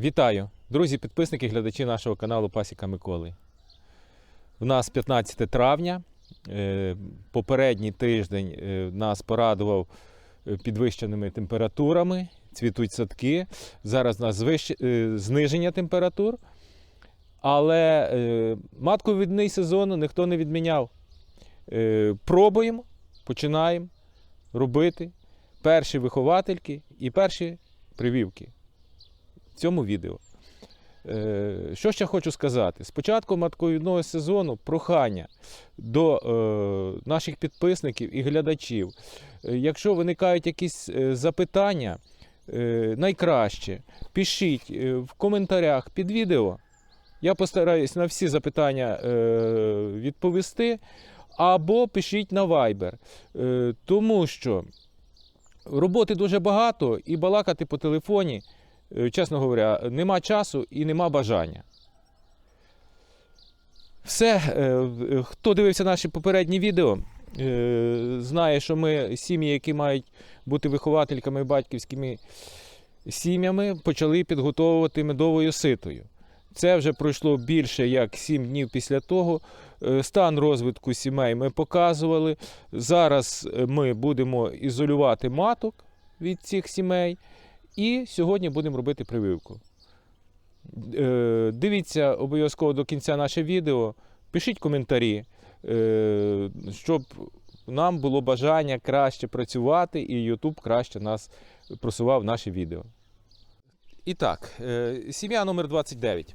Вітаю, друзі, підписники, глядачі нашого каналу Пасіка Миколи. У нас 15 травня. Е, Попередній тиждень е, нас порадував е, підвищеними температурами, цвітуть садки. Зараз у нас звищ- зниження температур. Але е, матковідний сезон ніхто не відміняв. Пробуємо, починаємо робити перші виховательки і перші прививки цьому відео. Е, Що ще хочу сказати? З початку матковідного сезону прохання до е, наших підписників і глядачів. Е, Якщо виникають якісь запитання, найкраще пишіть в коментарях під відео. Я постараюсь на всі запитання відповісти. Або пишіть на Viber. Тому що роботи дуже багато і балакати по телефоні чесно говоря, нема часу і нема бажання. Все, е, хто дивився наші попередні відео, е, знає, що ми сім'ї, які мають бути виховательками батьківськими сім'ями, почали підготовувати медовою ситою. Це вже пройшло більше як 7 днів після того. Е, Стан розвитку сімей ми показували. Зараз е, ми будемо ізолювати маток від цих сімей. І сьогодні будемо робити прививку. Е, Дивіться обов'язково до кінця наше відео. Пишіть коментарі, е, щоб нам було бажання краще працювати і YouTube краще нас просував наші відео. І так, е, сім'я номер 29.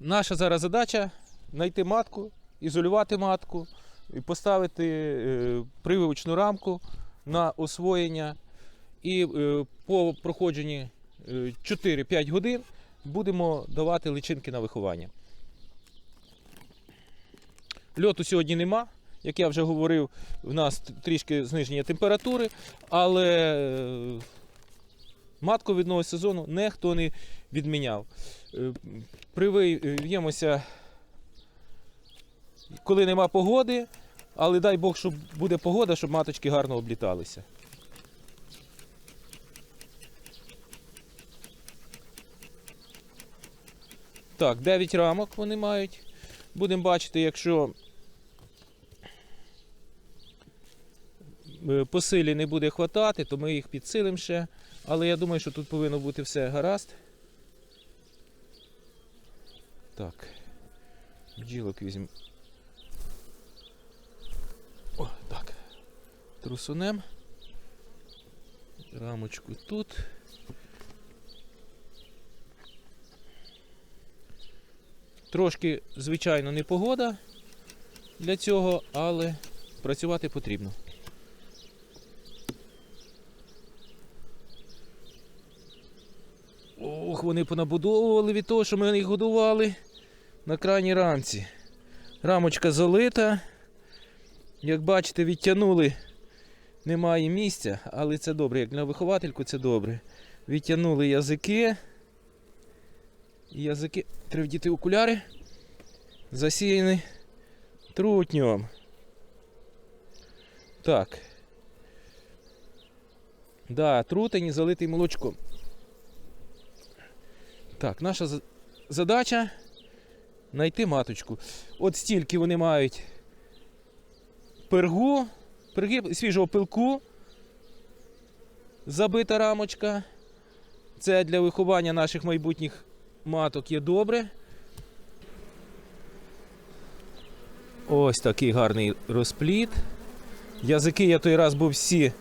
Наша зараз задача знайти матку, ізолювати матку і поставити прививочну рамку на освоєння. І е, по проходженні е, 4-5 годин будемо давати личинки на виховання. Льоту сьогодні нема. Як я вже говорив, в нас трішки зниження температури, але е, матковідного сезону ніхто не відміняв. Е, Привиємося, коли нема погоди, але дай Бог, щоб буде погода, щоб маточки гарно обліталися. Так, 9 рамок вони мають. Будемо бачити, якщо е, по силі не буде хватати, то ми їх підсилимо ще. Але я думаю, що тут повинно бути все гаразд. Так. Бджілок візьмемо. О, так. Трусунем. Рамочку тут. Трошки, звичайно, не погода для цього, але працювати потрібно. Ох, вони понабудовували від того, що ми їх годували на крайній рамці. Рамочка залита. Як бачите, відтягнули. Немає місця, але це добре. Як для виховательку це добре. Відтягнули язики. Язики. Треба вдіти окуляри. Засіяні трутньом. Так. Да, трутень і залитий молочком. Так, наша задача знайти маточку. От стільки вони мають пергу, перги свіжого пилку. Забита рамочка. Це для виховання наших майбутніх маток є добре. Ось такий гарний розпліт. Язики я той раз був всі.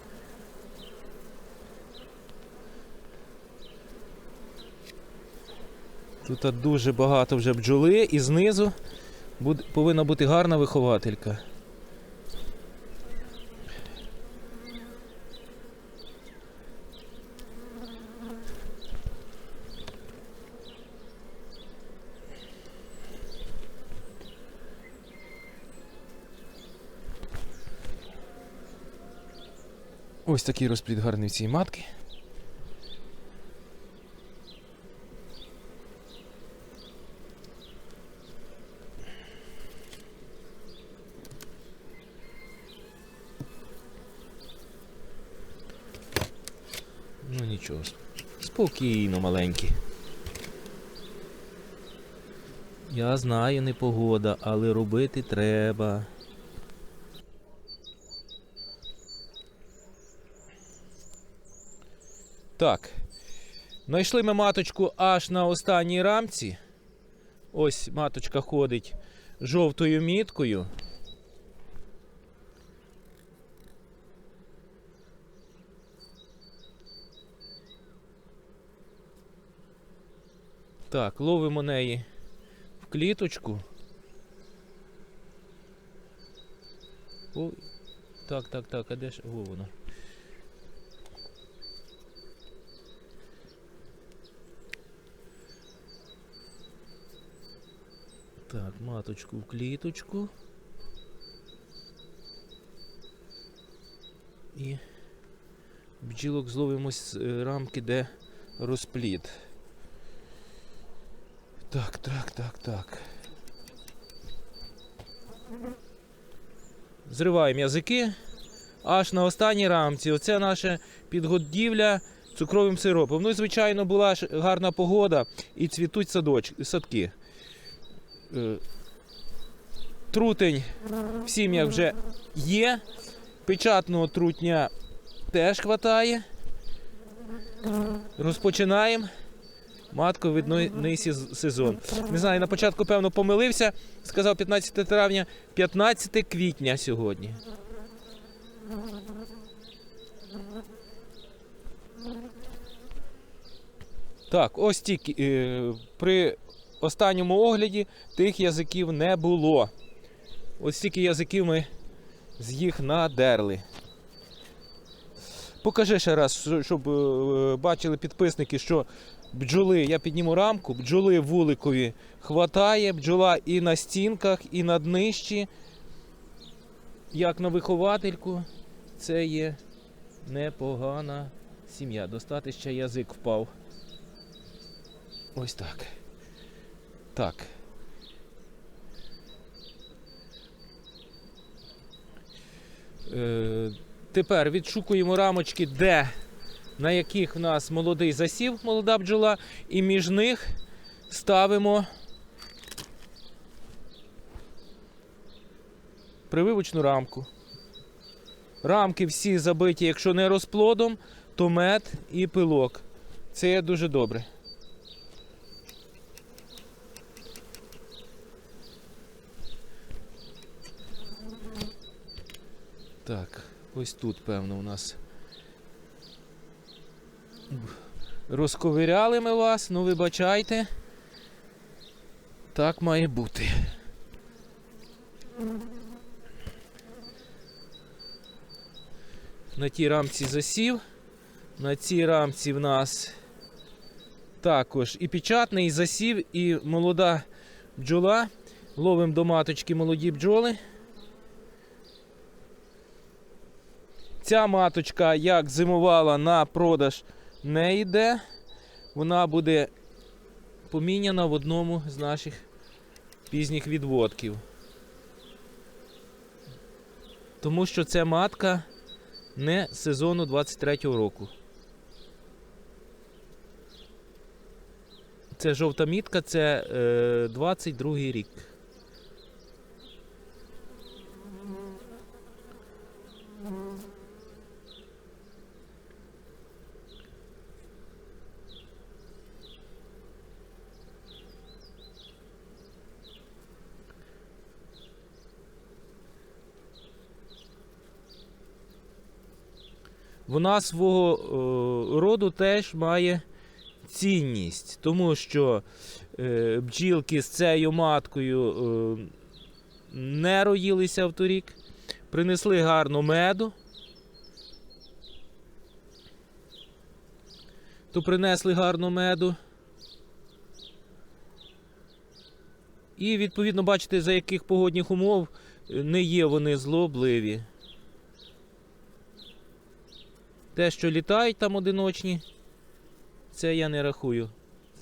Тут дуже багато вже бджоли і знизу повинна бути гарна вихователька. Ось такий розпліт гарний в цій матки. Ну нічого. Спокійно, маленькі. Я знаю, не погода, але робити треба. Так. Знайшли ми маточку аж на останній рамці. Ось маточка ходить жовтою міткою. Так, ловимо неї в кліточку. Ой. Так, так, так, а де ж? О, воно. Так, маточку в кліточку. І бджілок зловимо з е, рамки, де розплід. Так, так, так, так. Зриваємо язики аж на останній рамці. Оце наша підгодівля цукровим сиропом. Ну і звичайно була гарна погода і цвітуть садоч... садки. Е, Трутень в сім'ях вже є. Печатного трутня теж хватає. Розпочинаємо. Матковидний сезон. Не знаю, на початку, певно, помилився. Сказав 15 травня, 15 квітня сьогодні. Так, ось тільки е, при останньому огляді тих язиків не було. Ось стільки язиків ми з їх надерли. Покажи ще раз, щоб е, бачили підписники, що бджоли, я підніму рамку, бджоли вуликові хватає, бджола і на стінках, і на днищі. Як на виховательку, це є непогана сім'я. Достати ще язик впав. Ось так. Так. Е, тепер відшукуємо рамочки, де, на яких в нас молодий засів, молода бджола, і між них ставимо прививочну рамку. Рамки всі забиті, якщо не розплодом, то мед і пилок. Це є дуже добре. Так, ось тут, певно, у нас. Розковиряли ми вас, ну вибачайте. Так має бути. На тій рамці засів. На цій рамці в нас також і печатний, засів, і молода бджола. Ловимо до маточки молоді бджоли. Ця маточка, як зимувала на продаж, не йде. Вона буде поміняна в одному з наших пізніх відводків. Тому що це матка не сезону 23-го року. Це жовта мітка, це е, 22-й рік. Вона свого е, роду теж має цінність, тому що е, бджілки з цією маткою е, не роїлися в торік, принесли гарно меду. То принесли гарно меду. І відповідно бачите, за яких погодних умов не є вони злобливі. Те, що літають там одиночні, це я не рахую.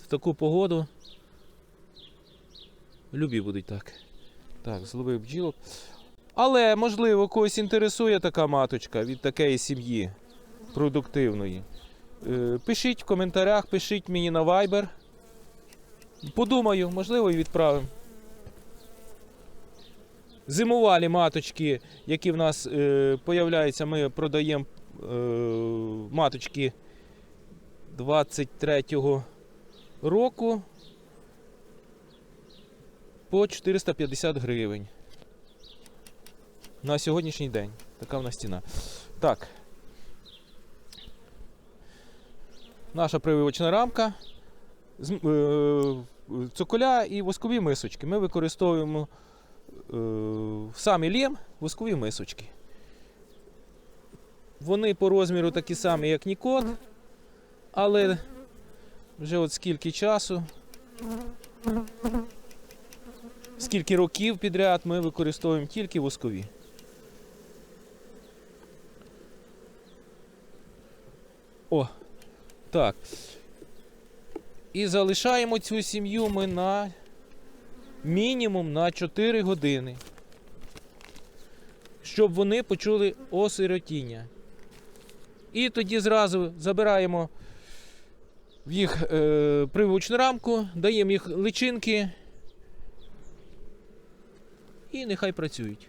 В таку погоду любі будуть так. Так, зловив бджілок. Але, можливо, когось інтересує така маточка від такої сім'ї продуктивної. Е, Пишіть в коментарях, пишіть мені на Viber. Подумаю, можливо, і відправимо. Зимувалі маточки, які в нас е, появляються, ми продаємо маточки 23-го року по 450 гривень. На сьогоднішній день. Така в нас ціна. Так. Наша прививочна рамка. З- е, Цоколя і воскові мисочки. Ми використовуємо е, самі лєм воскові мисочки. Вони по розміру такі самі, як Нікот, але вже от скільки часу, скільки років підряд ми використовуємо тільки воскові. О, так. І залишаємо цю сім'ю ми на мінімум на 4 години. Щоб вони почули осиротіння. І тоді зразу забираємо в їх е, привучну рамку, даємо їх личинки. І нехай працюють.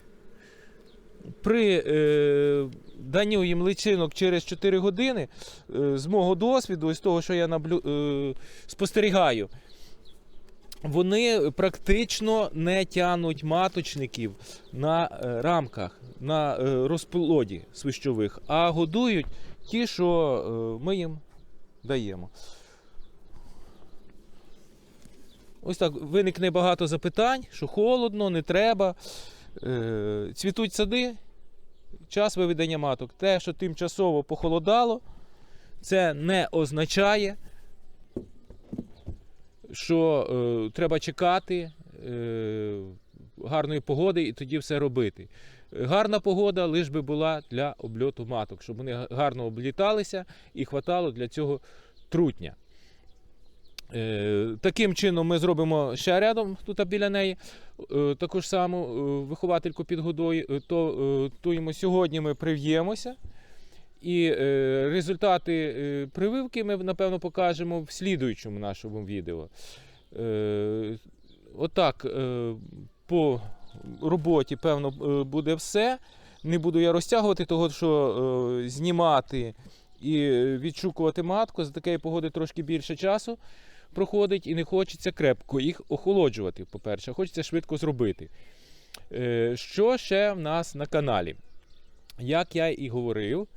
При е, данню їм личинок через 4 години, е, з мого досвіду, і з того, що я наблю, е, спостерігаю, вони практично не тянуть маточників на е, рамках, на е, розплоді свищових, а годують ті, що е, ми їм даємо. Ось так виникне багато запитань, що холодно, не треба. Е, Цвітуть сади, час виведення маток. Те, що тимчасово похолодало, це не означає, що е, треба чекати гарної погоди і тоді все робити. Гарна погода лиш би була для обльоту маток, щоб вони гарно обліталися і хватало для цього трутня. Е, Таким чином ми зробимо ще рядом тут біля неї. е, Таку ж саму е, виховательку підгодою, е, то туємо сьогодні ми прив'ємося. І результати прививки ми напевно покажемо в слідуючому нашому відео. Отак, е, по роботі, певно, е, буде все. Не буду я розтягувати, того, що е, знімати і відшукувати матку. За такої погоди трошки більше часу проходить і не хочеться крепко їх охолоджувати, по-перше, хочеться швидко зробити. Е, Що ще в нас на каналі? Як я і говорив,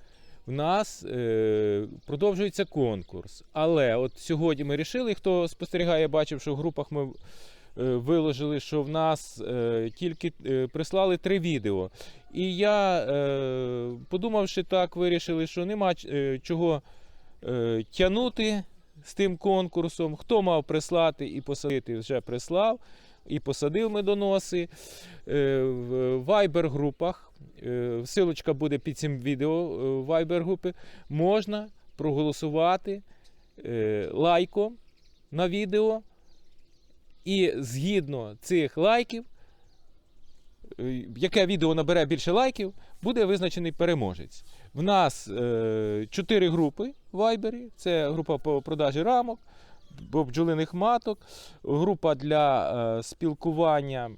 в нас е, продовжується конкурс. Але от сьогодні ми вирішили, хто спостерігає, бачив, що в групах ми виложили, що в нас е, тільки е, прислали три відео. І я, е, подумавши так, вирішили, що нема е, чого е, тягнути з тим конкурсом. Хто мав прислати і посадити, вже прислав. І посадив медоноси Е, в Viber групах. е, Силочка буде під цим відео е, в Viber групи. Можна проголосувати е, лайком на відео. І згідно цих лайків, е, яке відео набере більше лайків, буде визначений переможець. В нас е, чотири групи в Viber. Це група по продажі рамок, бджолиних маток, група для е, спілкування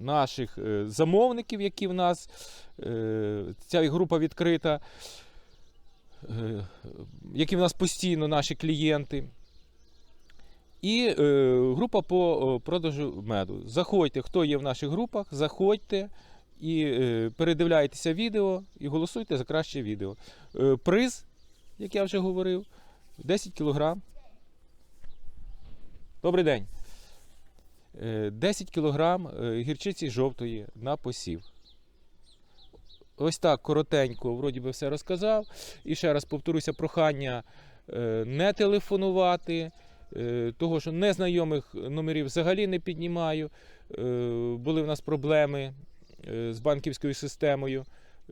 наших замовників, які в нас. Ця група відкрита, які в нас постійно наші клієнти. І е, група по е, продажу меду. Заходьте, хто є в наших групах, заходьте і е, передивляйтеся відео і голосуйте за краще відео. Е, приз, як я вже говорив, 10 кг. Добрий день. Е, 10 кг гірчиці жовтої на посів. Ось так коротенько, вроді би, все розказав. І ще раз повторюся, прохання е, не телефонувати, е, того, що незнайомих номерів взагалі не піднімаю. Е, Були в нас проблеми е, з банківською системою.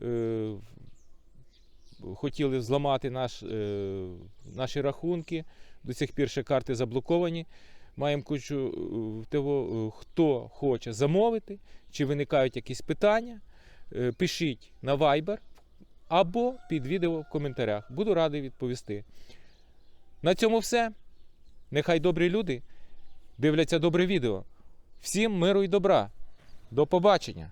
Е, Хотіли зламати наш, е, наші рахунки. До цих пір ще карти заблоковані. Маємо кучу е, того, е, хто хоче замовити, чи виникають якісь питання. Е, Пишіть на Viber або під відео в коментарях. Буду радий відповісти. На цьому все. Нехай добрі люди дивляться добре відео. Всім миру і добра. До побачення!